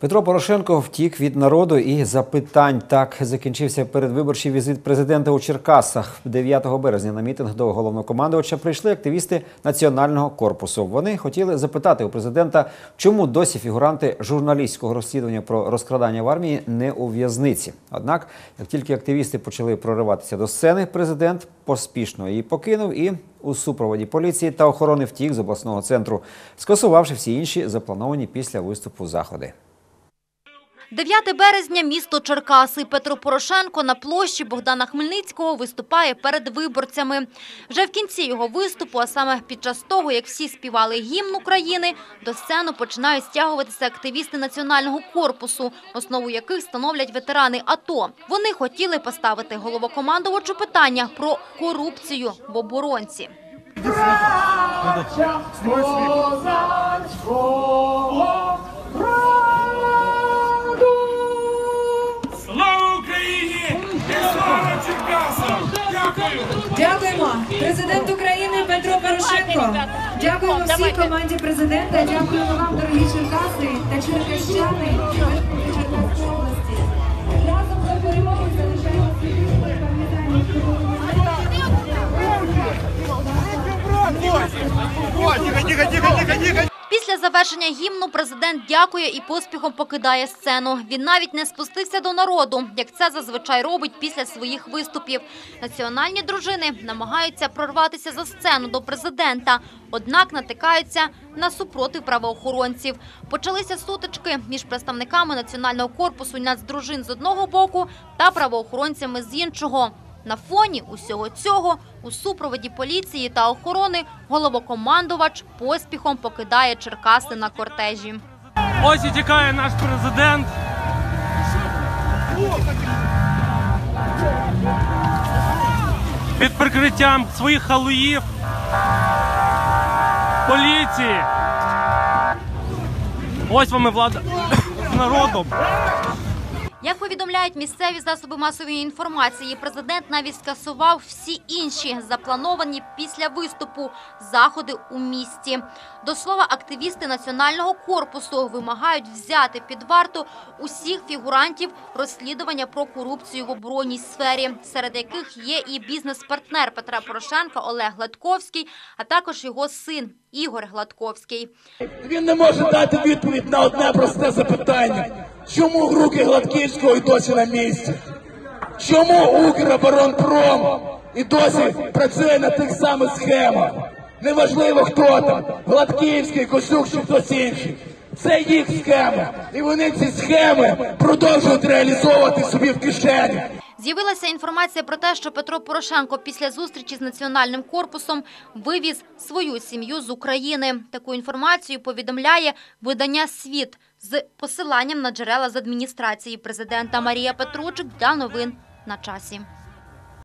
Петро Порошенко втік від народу і запитань. Так закінчився передвиборчий візит президента у Черкасах. 9 березня на мітинг до головнокомандувача прийшли активісти національного корпусу. Вони хотіли запитати у президента, чому досі фігуранти журналістського розслідування про розкрадання в армії не у в'язниці. Однак, як тільки активісти почали прориватися до сцени, президент поспішно її покинув і у супроводі поліції та охорони втік з обласного центру, скасувавши всі інші заплановані після виступу заходи. 9 березня, місто Черкаси. Петро Порошенко на площі Богдана Хмельницького виступає перед виборцями. Вже в кінці його виступу, а саме під час того, як всі співали гімн України, до сцену починають стягуватися активісти національного корпусу, основу яких становлять ветерани АТО. Вони хотіли поставити головокомандувачу питання про корупцію в оборонці. Слава Дякуємо президент України Петро Порошенко. Дякуємо всій команді президента. Дякуємо вам, дорогі Черкаси та черкащани Черкаської області. Разом за перемогу залишаємо світло пам'ятання, що було Після завершення гімну президент дякує і поспіхом покидає сцену. Він навіть не спустився до народу, як це зазвичай робить після своїх виступів. Національні дружини намагаються прорватися за сцену до президента, однак натикаються на супротив правоохоронців. Почалися сутички між представниками національного корпусу нацдружин з одного боку та правоохоронцями з іншого. На фоні усього цього у супроводі поліції та охорони головокомандувач поспіхом покидає Черкаси на кортежі. Ось і тікає наш президент. Під прикриттям своїх халуїв. Поліції. Ось вам і влада з народом. Як повідомляють місцеві засоби масової інформації, президент навіть скасував всі інші заплановані після виступу заходи у місті. До слова, активісти національного корпусу вимагають взяти під варту усіх фігурантів розслідування про корупцію в оборонній сфері, серед яких є і бізнес-партнер Петра Порошенка Олег Гладковський, а також його син Ігор Гладковський. Він не може дати відповідь на одне просте запитання. Чому руки Гладківського і досі на місці? Чому Укроборонпром і досі працює на тих самих схемах? Неважливо, хто там, Гладківський, Косюк чи хтось інший. Це їх схема. І вони ці схеми продовжують реалізовувати собі в кишені. З'явилася інформація про те, що Петро Порошенко після зустрічі з національним корпусом вивіз свою сім'ю з України. Таку інформацію повідомляє видання Світ з посиланням на джерела з адміністрації президента Марія Петручик для новин на часі.